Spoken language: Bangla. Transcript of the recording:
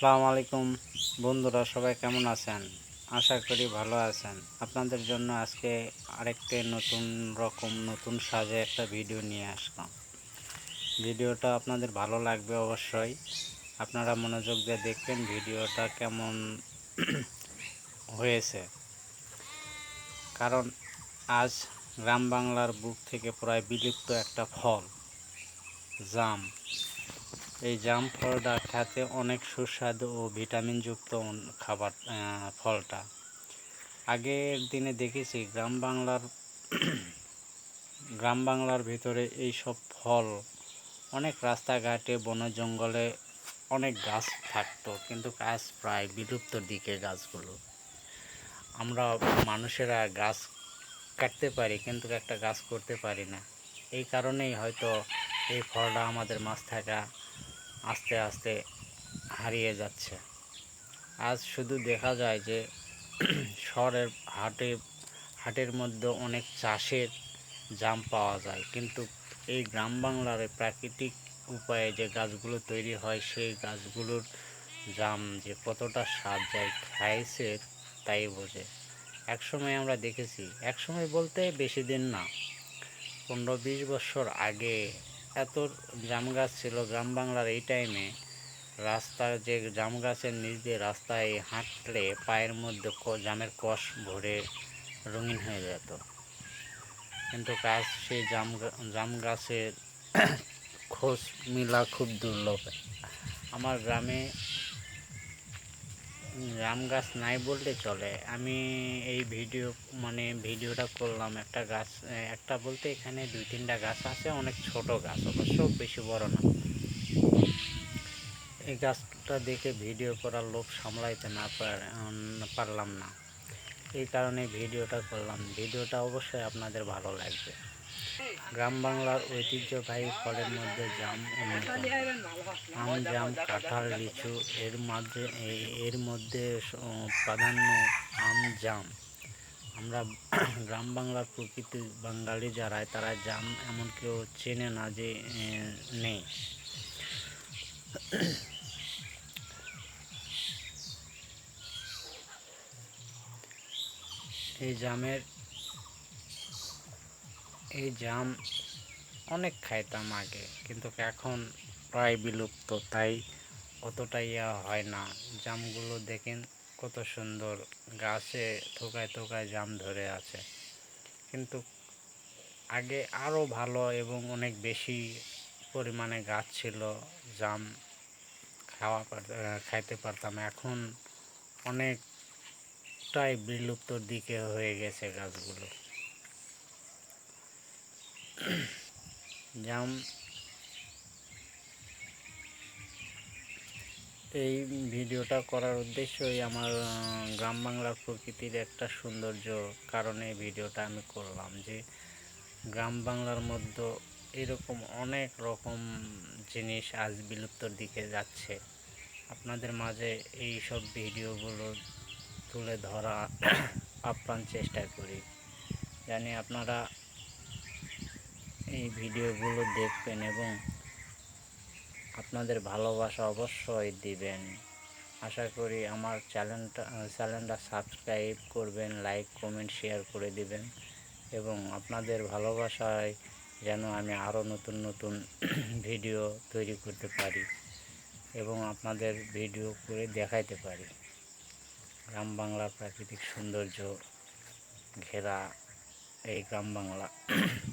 আসসালামু আলাইকুম বন্ধুরা, সবাই কেমন আছেন? আশা করি ভালো আছেন। আপনাদের জন্য আজকে আরেকটি নতুন রকম, নতুন সাজে একটা ভিডিও নিয়ে আসলাম। ভিডিওটা আপনাদের ভালো লাগবে অবশ্যই। আপনারা মনোযোগ দিয়ে দেখবেন ভিডিওটা কেমন হয়েছে। কারণ আজ গ্রাম বাংলার বুক থেকে প্রায় বিলুপ্ত একটা ফল, জাম। এই জাম ফলটা খেতে অনেক সুস্বাদু ও ভিটামিনযুক্ত খাবার ফলটা। আগের দিনে দেখেছি গ্রাম বাংলার গ্রাম বাংলার ভিতরে এই সব ফল অনেক রাস্তাঘাটে, বন জঙ্গলে অনেক গাছ থাকতো, কিন্তু গাছ প্রায় বিলুপ্তর দিকে গাছগুলো। আমরা মানুষেরা গাছ কাটতে পারি, কিন্তু একটা গাছ করতে পারি না। এই কারণেই হয়তো এই ফলটা আমাদের মাছ থাকা আস্তে আস্তে হারিয়ে যাচ্ছে। আজ শুধু দেখা যায় যে শহরের হাটে, হাটের মধ্যে অনেক চাষের জাম পাওয়া যায়। কিন্তু এই গ্রাম বাংলার প্রাকৃতিক উপায়ে যে গাছগুলো তৈরি হয়, সেই গাছগুলোর জাম যে কতটা স্বাদ যায়, খাইছে তাই বোঝে। একসময় আমরা দেখেছি, একসময় বলতে বেশি দিন না। পনেরো বিশ বছর আগে এত জাম গাছ ছিল, গ্রাম বাংলার এই টাইমে রাস্তার যে জাম গাছের নিচ দিয়ে রাস্তায় হাঁটলে পায়ের মধ্যে জামের কষ ভরে রঙিন হয়ে যেত। কিন্তু কাজ সেই জাম জাম গাছের খোঁজ, মিলা খুব দুর্লভ। আমার গ্রামে জাম গাছ নাই বললে চলে। আমি এই ভিডিও মানে ভিডিওটা করলাম একটা গাছ একটা বলতে এখানে দুই তিনটা গাছ আছে, অনেক ছোট গাছ, অবশ্য বেশি বড় না। এই গাছটা দেখে ভিডিও করার লোভ সামলাইতে না পারলাম না। এই কারণে ভিডিওটা করলাম। ভিডিওটা অবশ্যই আপনাদের ভালো লাগবে। গ্রাম বাংলার ঐতিহ্যবাহী ফলের মধ্যে জাম অন্যতম। আম, জাম, কাঁঠাল, লিচু, এর মধ্যে এর মধ্যে প্রাধান্য আম, জাম। আমরা গ্রাম বাংলার প্রকৃতি বাঙালি যারা তারা জাম এমন কেউ চেনে না যে নেই। এই জামের এই জাম অনেক খাইতাম আগে, কিন্তু এখন প্রায় বিলুপ্ত, তাই অতটা ইয়া হয় না। জামগুলো দেখেন কত সুন্দর, গাছে থোকায় থোকায় জাম ধরে আছে। কিন্তু আগে আরও ভালো এবং অনেক বেশি পরিমাণে গাছ ছিল, জাম খাওয়া খাইতে পারতাম। এখন অনেকটাই বিলুপ্তর দিকে হয়ে গেছে গাছগুলো। জাম এই ভিডিওটা করার উদ্দেশ্যই আমার গ্রাম বাংলার প্রকৃতির একটা সৌন্দর্য কারণে ভিডিওটা আমি করলাম যে গ্রাম বাংলার মধ্যে এরকম অনেক রকম জিনিস আজ বিলুপ্তর দিকে যাচ্ছে। আপনাদের মাঝে এই সব ভিডিওগুলো তুলে ধরা আপ্রাণ চেষ্টা করি। জানি আপনারা এই ভিডিওগুলো দেখবেন এবং আপনাদের ভালোবাসা অবশ্যই দিবেন। আশা করি আমার চ্যানেলটা চ্যানেলটা সাবস্ক্রাইব করবেন, লাইক, কমেন্ট, শেয়ার করে দিবেন এবং আপনাদের ভালোবাসায় যেন আমি আরও নতুন নতুন ভিডিও তৈরি করতে পারি এবং আপনাদের ভিডিও করে দেখাইতে পারি। গ্রাম বাংলার প্রাকৃতিক সৌন্দর্য ঘেরা এই গ্রাম বাংলা